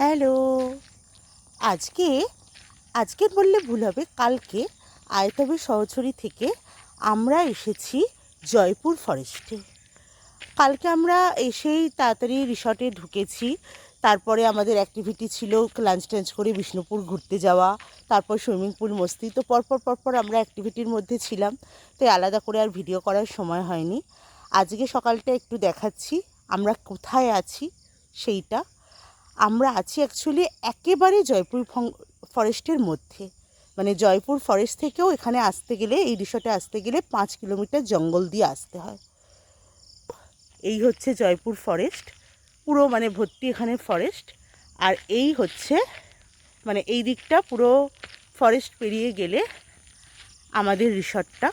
Hello. আজকে আজকে বললে ভুল হবে, কালকে আয়তবে সহচরী থেকে আমরা এসেছি জয়পুর ফরেস্টে। কালকে আমরা এসেই তাড়াতাড়ি রিসর্টে ঢুকেছি, তারপরে আমাদের অ্যাক্টিভিটি ছিল লাঞ্চ টাঞ্চ করে বিষ্ণুপুর ঘুরতে যাওয়া, তারপর সুইমিং পুল মস্তি, তো পরপর পরপর আমরা অ্যাক্টিভিটির মধ্যে ছিলাম, তাই আলাদা করে আর ভিডিও করার সময় হয়নি। আজকে সকালটা একটু দেখাচ্ছি, আমরা কোথায় আছি সেইটা আমরা আছি অ্যাকচুয়ালি একেবারে জয়পুর ফরেস্টের মধ্যে। মানে জয়পুর ফরেস্ট থেকেও এখানে আসতে গেলে, এই রিসর্টে আসতে গেলে পাঁচ কিলোমিটার জঙ্গল দিয়ে আসতে হয়। এই হচ্ছে জয়পুর ফরেস্ট পুরো মানে ভর্তি এখানে ফরেস্ট আর এই হচ্ছে মানে এই দিকটা পুরো ফরেস্ট পেরিয়ে গেলে আমাদের রিসর্টটা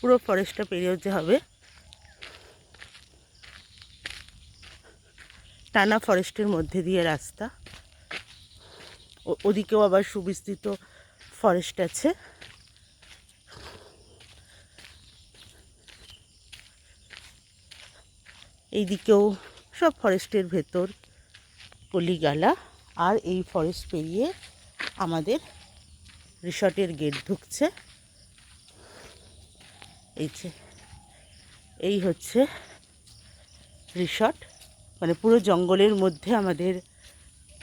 পুরো ফরেস্টটা পেরিয়ে যেতে হবে। টানা ফরেস্টের মধ্যে দিয়ে রাস্তা। ওদিকেও আবার সুবিস্তৃত ফরেস্ট আছে। এইদিকেও সব ফরেস্টের ভেতর কলিগালা। আর এই ফরেস্ট পেরিয়ে আমাদের রিসর্টের গেট ঢুকছে। এই যে, এই হচ্ছে রিসর্ট মানে পুরো জঙ্গলের মধ্যে আমাদের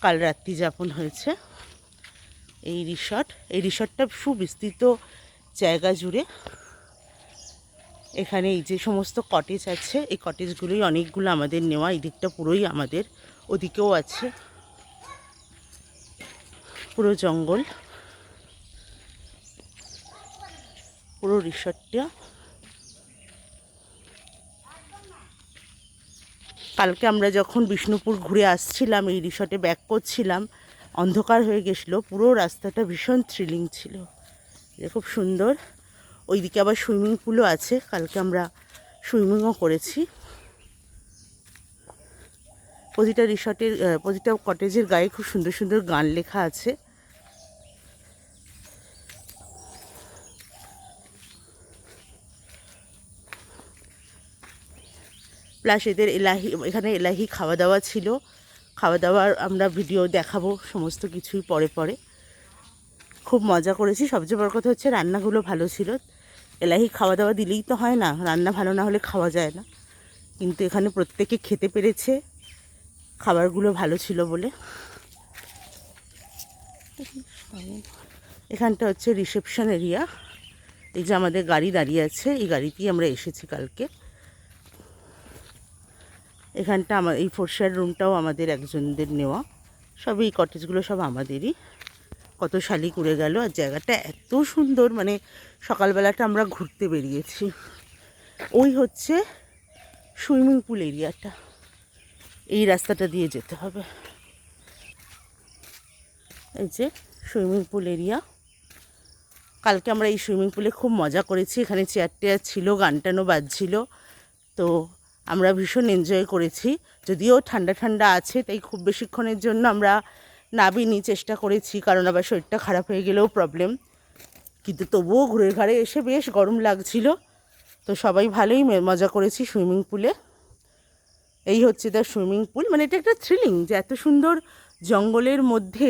কাল রাত্রি যাপন হয়েছে। এই রিসর্ট এই রিসর্টটা সুবিস্তৃত জায়গা জুড়ে। এখানে এই যে সমস্ত কটেজ আছে, এই কটেজগুলোই অনেকগুলো আমাদের নেওয়া, এই দিকটা পুরোই আমাদের ওদিকেও আছে। পুরো জঙ্গল। পুরো রিসর্টটা কালকে আমরা যখন বিষ্ণুপুর ঘুরে আসছিলাম, এই রিসর্টে ব্যাক করছিলাম, অন্ধকার হয়ে গেছিল, পুরো রাস্তাটা ভীষণ থ্রিলিং ছিল। যে খুব সুন্দর। ওইদিকে আবার সুইমিং পুলও আছে, কালকে আমরা সুইমিংও করেছি। প্রতিটা রিসর্টের প্রতিটা কটেজের গায়ে খুব সুন্দর সুন্দর গান লেখা আছে। প্লাস এদের এলাহি, এখানে এলাহি খাওয়া দাওয়া ছিল। খাওয়া দাওয়ার আমরা ভিডিও দেখাবো, সমস্ত কিছুই পরে পরে। খুব মজা করেছি। সবচেয়ে বড় কথা হচ্ছে রান্নাগুলো ভালো ছিল। এলাহি খাওয়া দাওয়া দিলেই তো হয় না, রান্না ভালো না হলে খাওয়া যায় না। কিন্তু এখানে প্রত্যেকে খেতে পেরেছে। খাবারগুলো ভালো ছিল বলে। এখানটা হচ্ছে রিসেপশন এরিয়া। এই যে আমাদের গাড়ি দাঁড়িয়ে আছে, এই গাড়িতেই আমরা এসেছি কালকে। এখানটা আমার এই ফোরশার রুমটাও আমাদের একজনদের নেওয়া। সব এই কটেজগুলো সব আমাদেরই। কত শালি করে গেল আর জায়গাটা এত সুন্দর মানে সকালবেলাটা আমরা ঘুরতে বেরিয়েছি। ওই হচ্ছে সুইমিং পুল এরিয়াটা। এই রাস্তাটা দিয়ে যেতে হবে। এই যে সুইমিং পুল এরিয়া। কালকে আমরা এই সুইমিং পুলে খুব মজা করেছি। এখানে চেয়ার টেয়ার ছিল গান টানও বাজছিল। তো আমরা ভীষণ এনজয় করেছি। যদিও ঠান্ডা ঠান্ডা আছে, তাই খুব বেশিক্ষণের জন্য আমরা নাবিনি, চেষ্টা করেছি, কারণ আবার শরীরটা খারাপ হয়ে গেলেও প্রবলেম কিন্তু তবুও ঘুরে ঘাড়ে এসে বেশ গরম লাগছিল। তো সবাই ভালোই মজা করেছি সুইমিং পুলে। এই হচ্ছে তার সুইমিং পুল। মানে এটা একটা থ্রিলিং যে এত সুন্দর জঙ্গলের মধ্যে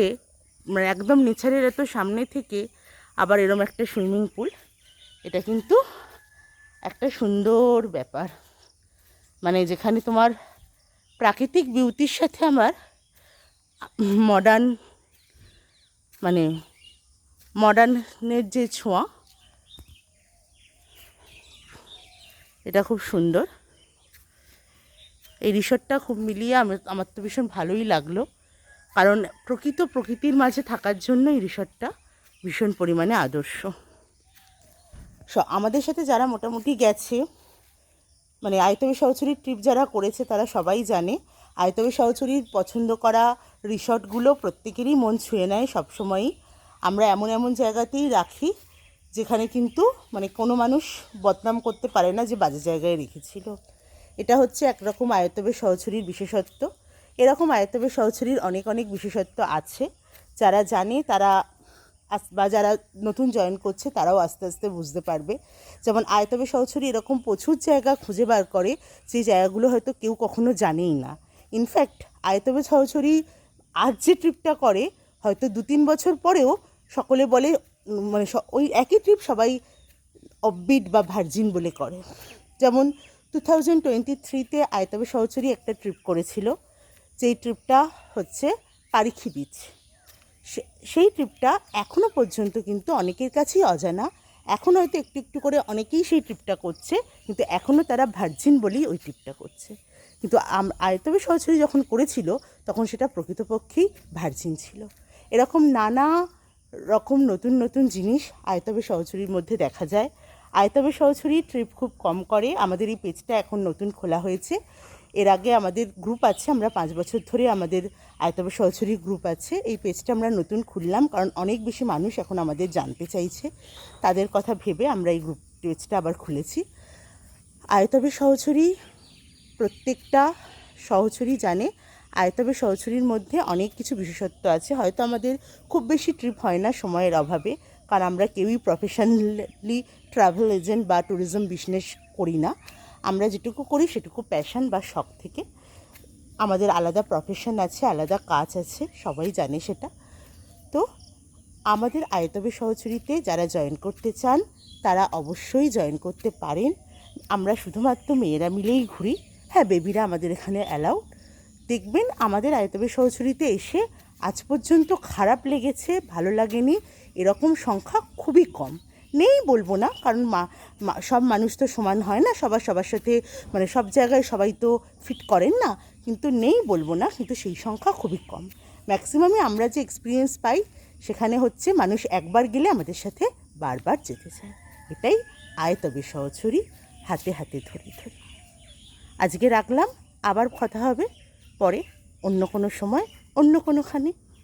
মানে একদম নেচারের এত সামনে থেকে আবার এরম একটা সুইমিং পুল। এটা কিন্তু একটা সুন্দর ব্যাপার। মানে যেখানে তোমার প্রাকৃতিক বিউটির সাথে আমার মডার্ন মানে মডার্নের যে ছোঁয়া, এটা খুব সুন্দর। এই রিসর্টটা খুব মিলিয়ে আমার তো ভীষণ ভালোই লাগল। কারণ প্রকৃত প্রকৃতির মাঝে থাকার জন্য এই রিসর্টটা ভীষণ পরিমাণে আদর্শ। সো, আমাদের সাথে যারা মোটামুটি গেছে মানে আয়তবী সহচরীর ট্রিপ যারা করেছে তারা সবাই জানে। আয়তবী সহচুরির পছন্দ করা রিসর্টগুলো প্রত্যেকেরই মন ছুঁয়ে নেয় সবসময়ই। আমরা এমন এমন জায়গাতেই রাখি যেখানে কিন্তু মানে কোনো মানুষ বদনাম করতে পারে না যে বাজে জায়গায় রেখেছিল। এটা হচ্ছে একরকম আয়তবে সহচুরির বিশেষত্ব। এরকম আয়তবে সহচুরির অনেক অনেক বিশেষত্ব আছে। যারা জানে তারা বা যারা নতুন জয়েন করছে, তারাও আস্তে আস্তে বুঝতে পারবে। যেমন আয়তবে সহচরী এরকম প্রচুর জায়গা খুঁজে বার করে সেই জায়গাগুলো হয়তো কেউ কখনো জানেই না। ইনফ্যাক্ট আয়তবে সহচরী আজ যে ট্রিপটা করে, হয়তো দু তিন বছর পরেও সকলে বলে মানে ওই একই ট্রিপ সবাই অববিট বা ভার্জিন বলে করে। যেমন টু থাউজেন্ড টোয়েন্টি থ্রিতে আয়তবে সহচরী একটা ট্রিপ করেছিল, যেই ট্রিপটা হচ্ছে পারিখি বিচ সেই ট্রিপটা এখনও পর্যন্ত কিন্তু অনেকের কাছেই অজানা। এখন হয়তো একটু একটু করে অনেকেই সেই ট্রিপটা করছে, কিন্তু এখনও তারা ভার্জিন বলেই ওই ট্রিপটা করছে। কিন্তু আয়তবে সহচরী যখন করেছিল, তখন সেটা প্রকৃতপক্ষেই ভার্জিন ছিল। এরকম নানা রকম নতুন নতুন জিনিস আয়তবে সহচরীর মধ্যে দেখা যায়। আয়তবে সহচরী ট্রিপ খুব কম করে, আমাদের এই পেজটা এখন নতুন খোলা হয়েছে। এর আগে আমাদের গ্রুপ আছে, আমরা পাঁচ বছর ধরে আমাদের আয়তবে সহচরী গ্রুপ আছে। এই পেজটা আমরা নতুন খুললাম কারণ অনেক বেশি মানুষ এখন আমাদের জানতে চাইছে। তাদের কথা ভেবে আমরা এই গ্রুপ পেজটা আবার খুলেছি। আয়তবে সহচরী প্রত্যেকটা সহচরী জানে। আয়তবে সহচরীর মধ্যে অনেক কিছু বিশেষত্ব আছে। হয়তো আমাদের খুব বেশি ট্রিপ হয় না সময়ের অভাবে, কারণ আমরা কেউই প্রফেশনালি ট্রাভেল এজেন্ট বা ট্যুরিজম বিজনেস করি না। আমরা যেটুকু করি সেটুকু প্যাশন বা শখ থেকে। আমাদের আলাদা প্রফেশন আছে, আলাদা কাজ আছে, সবাই জানে সেটা। তো আমাদের আয়তবে সহচরীতে যারা জয়েন করতে চান, তারা অবশ্যই জয়েন করতে পারেন। আমরা শুধুমাত্র মেয়েরা মিলেই ঘুরি। হ্যাঁ বেবিরা আমাদের এখানে অ্যালাউ দেখবেন আমাদের আয়তবে সহচরীতে এসে আজ পর্যন্ত খারাপ লেগেছে, ভালো লাগেনি, এরকম সংখ্যা খুবই কম। নেই বলব না, কারণ মা সব মানুষ তো সমান হয় না, সবার সবার সাথে মানে সব জায়গায় সবাই তো ফিট করেন না, কিন্তু নেই বলব না, কিন্তু সেই সংখ্যা খুবই কম। ম্যাক্সিমামে আমরা যে এক্সপিরিয়েন্স পাই, সেখানে হচ্ছে মানুষ একবার গেলে আমাদের সাথে বারবার যেতে চায়। এটাই আয়তবে সহচরী হাতে হাতে, ধরে ধরে। আজকে রাখলাম, আবার কথা হবে, পরে অন্য কোনো সময়, অন্য কোনোখানে।